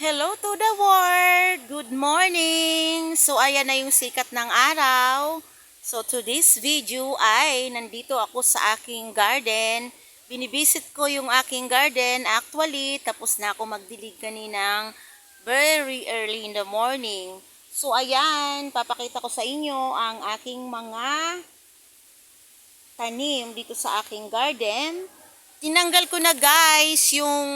Hello to the world! Good morning! So, ayan na yung sikat ng araw. So, to this video ay nandito ako sa aking garden. Binibisit ko yung aking garden. Actually, tapos na ako magdilig kaninang very early in the morning. So, ayan, papakita ko sa inyo ang aking mga tanim dito sa aking garden. Tinanggal ko na guys yung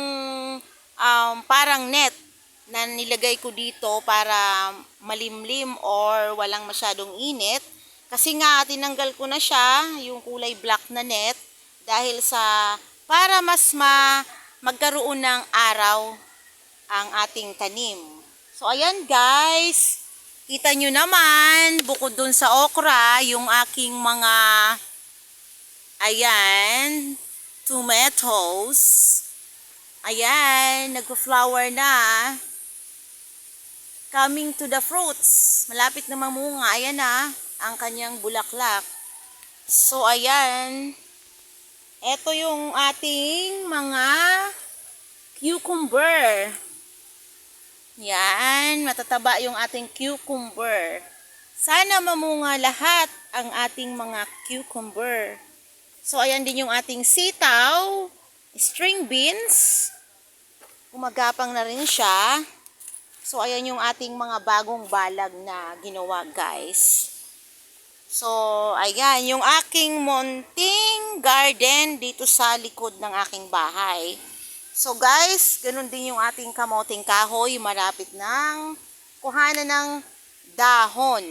um, parang net na nilagay ko dito para malimlim or walang masyadong init. Kasi nga tinanggal ko na siya, yung kulay black na net dahil sa para mas ma, magkaroon ng araw ang ating tanim. So ayan guys, kita nyo naman bukod dun sa okra, yung aking mga ayan, tomatoes. Ayan, nag-flower na. Coming to the fruits. Malapit na mamunga. Ayan na, ang kanyang bulaklak. So, ayan. Ito yung ating mga cucumber. Yan, matataba yung ating cucumber. Sana mamunga lahat ang ating mga cucumber. So, ayan din yung ating sitaw, string beans. Umagapang na rin siya. So, ayan yung ating mga bagong balag na ginawa, guys. So, ayan, yung aking munting garden dito sa likod ng aking bahay. So, guys, ganun din yung ating kamoting kahoy, malapit ng kuhanan ng dahon.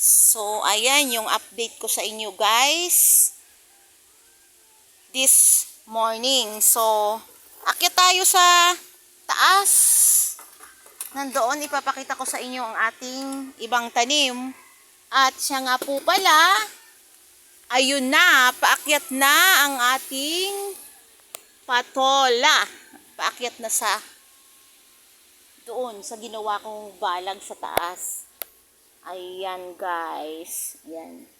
So, ayan yung update ko sa inyo, guys this morning. So, akit tayo sa taas. Nandoon, ipapakita ko sa inyo ang ating ibang tanim. At siya nga po pala, ayun na, paakyat na ang ating patola. Paakyat na sa doon, sa ginawa kong balag sa taas. Ayan guys. Ayan.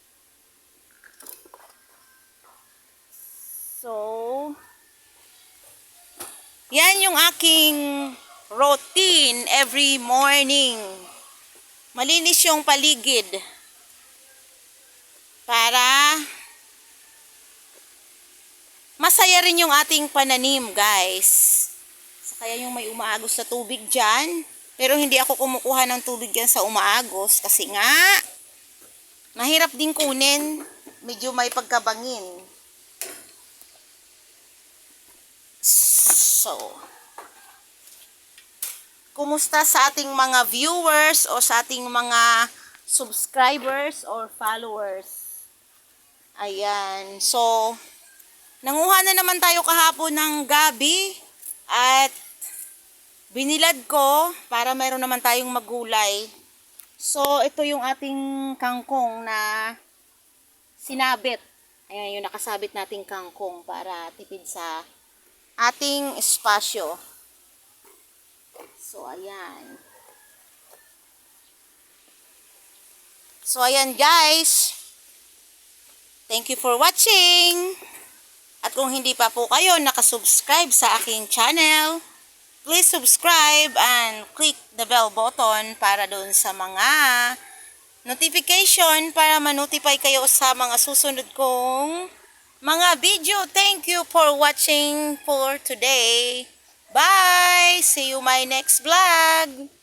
So, yan yung aking routine every morning. Malinis yung paligid. Para masaya rin yung ating pananim, guys. So, kaya yung may umaagos na tubig dyan. Pero hindi ako kumukuha ng tubig dyan sa umaagos kasi nga mahirap din kunin. Medyo may pagkabangin. So, kumusta sa ating mga viewers o sa ating mga subscribers or followers? Ayan. So, nanguha na naman tayo kahapon ng gabi at binilad ko para meron naman tayong magulay. So, ito yung ating kangkong na sinabit. Ayan, yung nakasabit nating kangkong para tipid sa ating espasyo. So, ayan. So, ayan guys. Thank you for watching. At kung hindi pa po kayo nakasubscribe sa aking channel, please subscribe and click the bell button para doon sa mga notification para ma-notify kayo sa mga susunod kong mga video. Thank you for watching for today. Bye! See you my next vlog!